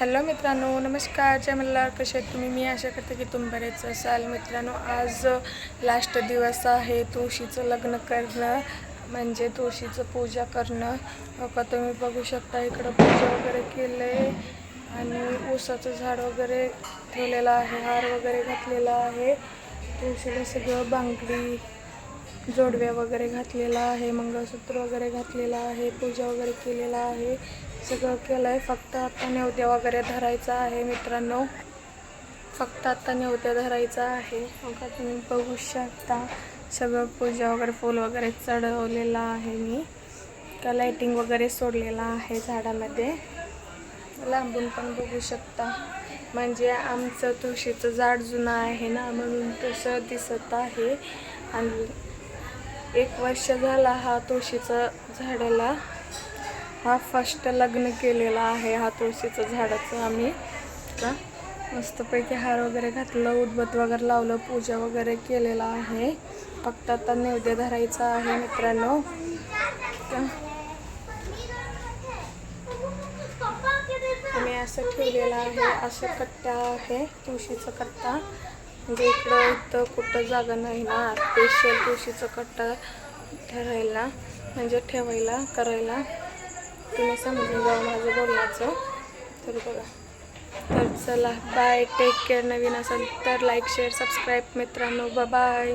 Hello मित्रांनो नमस्कार. जय मल्हार कसे आहेत तुम्ही? मी आशा करते की तुम्ही बरेच असाल. मित्रांनो आज लास्ट दिवस आहे. तुळशीचं लग्न करणं म्हणजे तुळशीचं पूजा करणं. का तुम्ही बघू शकता इकडं पूजा वगैरे केलं आहे आणि ऊसाचं झाड वगैरे ठेवलेलं आहे हार वगैरे घातलेला आहे. तुळशीला सगळं बांगडी जोडव्या वगैरे घातलेला आहे मंगळसूत्र वगैरे घातलेलं आहे पूजा वगैरे केलेला आहे. सगळं केलं आहे फक्त आता नेवत्या वगैरे धरायचा आहे मित्रांनो. फक्त आता नेवत्या धरायचा आहे. बघा तुम्ही बघू शकता. सगळं पूजा वगैरे फूल वगैरे चढवलेलं आहे मी. का लाईटिंग वगैरे सोडलेला आहे झाडामध्ये. लांबून पण बघू शकता. म्हणजे आमचं तुळशीचं झाड जुनं आहे ना म्हणून तसं दिसत आहे. आणि एक वर्ष झाला हा तुळशीचं झाडाला. हा फर्स्ट लग्न केलेला आहे हा तुळशीचं झाडाचं आम्ही. का? मस्तपैकी हार वगैरे घातलं उदबत वगैरे लावलं पूजा वगैरे केलेला आहे. फक्त आता नैवेद्य धरायचा आहे मित्रांनो. मी आम्ही असं ठेवलेलं आहे असं कट्टा आहे तुळशीचा कट्टा. म्हणजे इकडं इथं कुठं जागा नाही ना. स्पेशल तुळशीचं कट्टा ठरायला म्हणजे ठेवायला करायला. तुम्ही समजून जावं माझं बोलण्याचं. तर बघा. तर चला बाय टेक केअर नवीन असेल तर लाईक शेअर सबस्क्राईब मित्रांनो. बाय